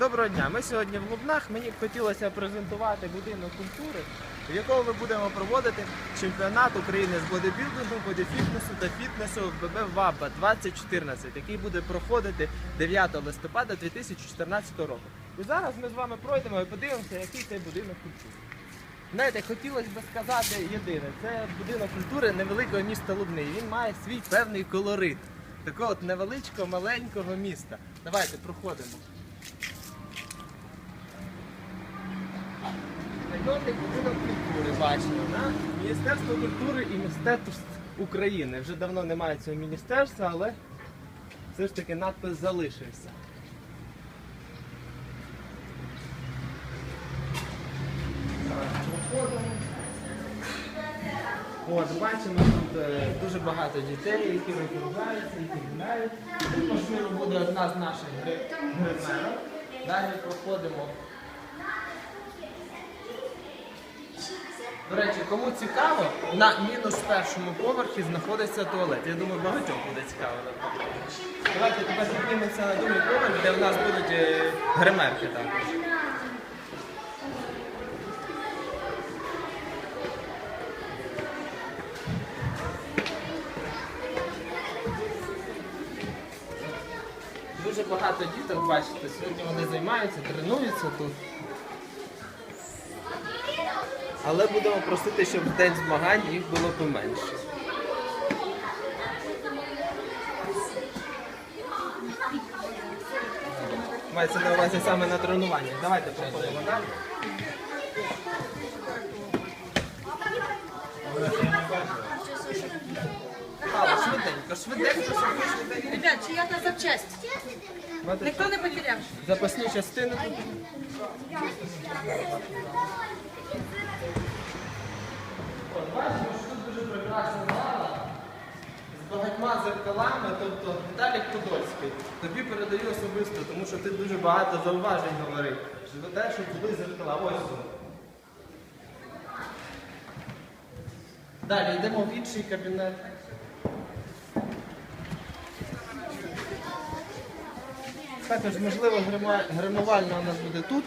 Доброго дня. Ми сьогодні в Лубнах. Мені б хотілося презентувати будинок культури, в якому ми будемо проводити чемпіонат України з бодибілдингу, бодифітнесу та фітнесу в ББ ВАБА 2014, який буде проходити 9 листопада 2014 року. І зараз ми з вами пройдемо і подивимося, який цей будинок культури. Знаєте, хотілося б сказати єдине, це будинок культури невеликого міста Лубни. Він має свій певний колорит. Такого от невеличкого, маленького міста. Давайте проходимо. Районний будинок культури бачимо? Міністерство культури і мистецтв України. Вже давно немає цього міністерства, але все ж таки надпис залишився. От, бачимо тут е, дуже багато дітей, які розвиваються, які гуляють. Тут можливо буде одна з наших гри- гримерок. Далі проходимо. До речі, кому цікаво, на мінус першому поверхі знаходиться туалет. Я думаю, багатьом буде цікаво. Давайте тепер піднімемося на другий поверх, де в нас будуть е, гримерки також. Дуже багато діток, бачите, сьогодні вони займаються, тренуються тут. Але будемо просити, щоб в день змагань їх було поменше. Мається на увазі саме на тренуванні. Давайте проходимо далі. Алла, швиденько, швиденько, швиденько. Ребят, чия-то запчасть. Ніхто не потеряв. Запасні частини. Бачимо, що дуже прекрасна зала з багатьма зеркалами, тобто Віталік Подольський. Тобі передаю особисто, тому що ти дуже багато зауважень говорив. Що те, що були зеркала. Ось вони. Далі йдемо в інший кабінет. Також, можливо, гримувальна у нас буде тут.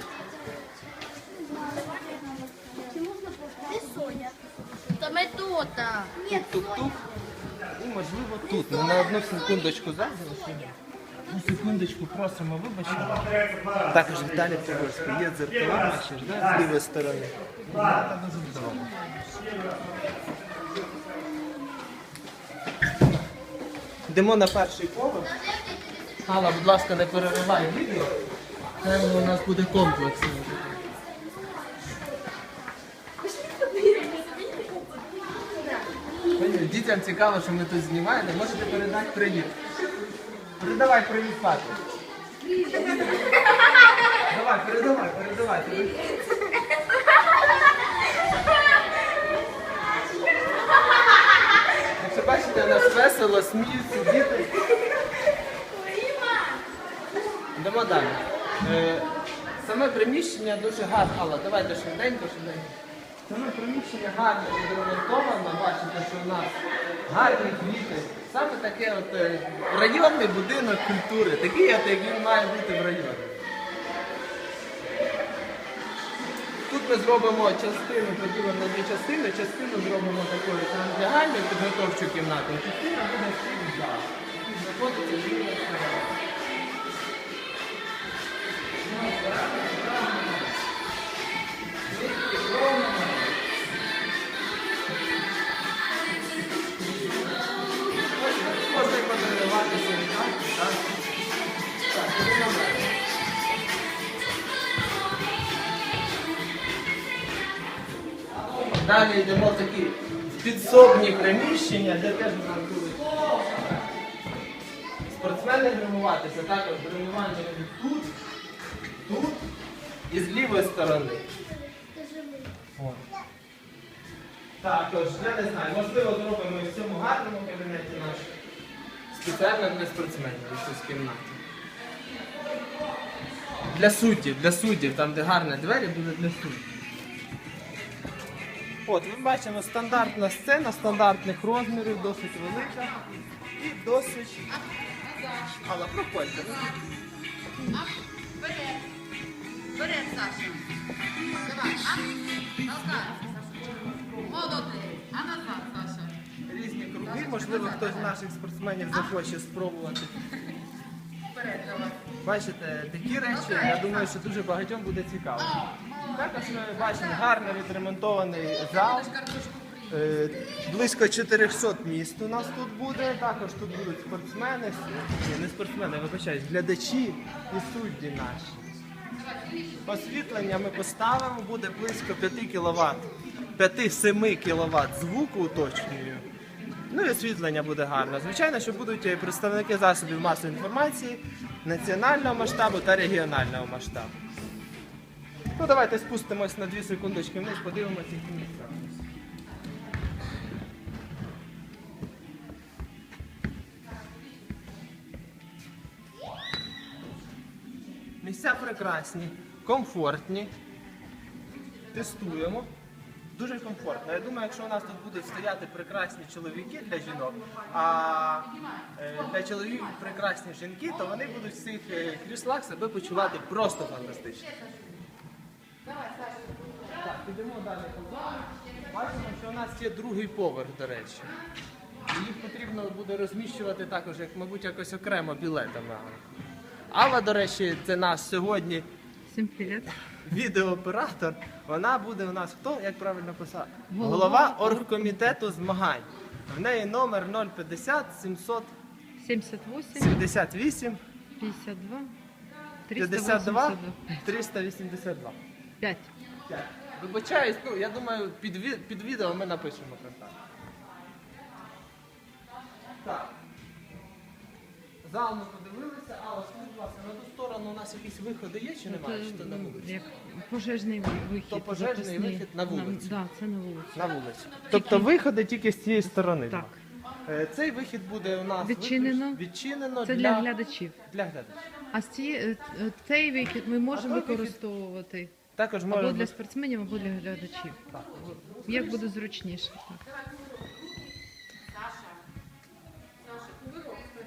Та Тут, тут, тут. І можливо тут. Ми на одну секундочку зараз. На секундочку просимо вибачення. Також Віталій Погорський. Є дзеркала, бачиш, да? з лівої сторони. Дуже. Йдемо на перший поверх. Алла, будь ласка, не переривай відео. Це у нас буде комплексно. Дітям цікаво, що ми тут знімаємо. Можете передати привіт. Передавай привіт, папі. Давай, передавай, передавай. Якщо бачите, у нас весело, сміються, діти. Йдемо далі. Е, саме приміщення дуже гарне. Алла, давайте швиденько, швиденько. Саме приміщення гарно відремонтовано, бачите, що у нас гарні квіти. Саме таке от е, районний будинок культури, такий, от, як він має бути в районі. Тут ми зробимо частину, поділимо на дві частини, частину зробимо такою роздягальною підготовчу кімнату, частина буде в зал. Тут Далі йдемо в такі підсобні приміщення, де теж будуть спортсмени гримуватися, також гримування тут, тут і з лівої сторони. Також, я не знаю, можливо, зробимо і в цьому гарному кабінеті наш спеціально для спортсменів якусь кімнату. Для суддів, для суддів, там де гарні двері, буде для суддів. От, ви бачимо, стандартна сцена, стандартних розмірів, досить велика і досить. Алла, проходьте. Вперед. Вперед, Саша. Давай, а? Молодий. Різні круги, можливо, хтось з наших спортсменів захоче спробувати. Вперед, давай. Бачите, такі речі, я думаю, що дуже багатьом буде цікаво. Також ми бачимо гарно відремонтований зал. Е, Близько 400 міст у нас тут буде. Також тут будуть спортсмени, не спортсмени, вибачаюсь, глядачі і судді наші. Освітлення ми поставимо, буде близько 5 кВт, 5-7 кВт звуку уточнюю. Ну і освітлення буде гарно. Звичайно, що будуть е, представники засобів масової інформації національного масштабу та регіонального масштабу. Ну давайте спустимось на 2 секундочки вниз, подивимося, які місця. Місця прекрасні, комфортні. Тестуємо. Дуже комфортно. Я думаю, якщо у нас тут будуть стояти прекрасні чоловіки для жінок, а е, для чоловіків прекрасні жінки, то вони будуть в цих е, кріслах себе почувати просто фантастично. Так, підемо далі по залу. Бачимо, що у нас є другий поверх, до речі. Їх потрібно буде розміщувати також, як, мабуть, якось окремо білетами. Алла, до речі, це наш сьогодні Всім привіт. відеооператор. Вона буде у нас хто, як правильно писати? Голова Голова оргкомітету змагань. В неї номер 050 78, 778 52, 52 382. 382. 5. Вибачаюсь, ну я думаю, під, ві- під відео ми напишемо контакт. Так. Зал ми подивилися, а ось скажіть, будь ласка, на ту сторону у нас якісь виходи є чи немає? Чи то на вулиці? Як пожежний вихід. То пожежний запасний. вихід на вулицю. Так, це на вулиці. На вулиці. Тобто виходи тільки з цієї сторони. Так. Е, Цей вихід буде у нас Відчинено. виключ- відчинено Це для, для глядачів. для глядачів. А з ці, е, е, цей вихід ми можемо той вихід- використовувати Також або можна для спортсменів, або для глядачів. Як буде зручніше.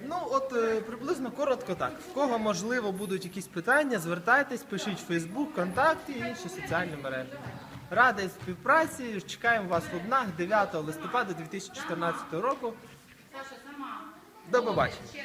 Ну, от е, приблизно коротко так. В кого можливо будуть якісь питання, звертайтесь, пишіть в Фейсбук, ВКонтакті і інші соціальні мережі. Радий співпраці. Чекаємо вас в Обнах 9 листопада 2014 року. До побачення.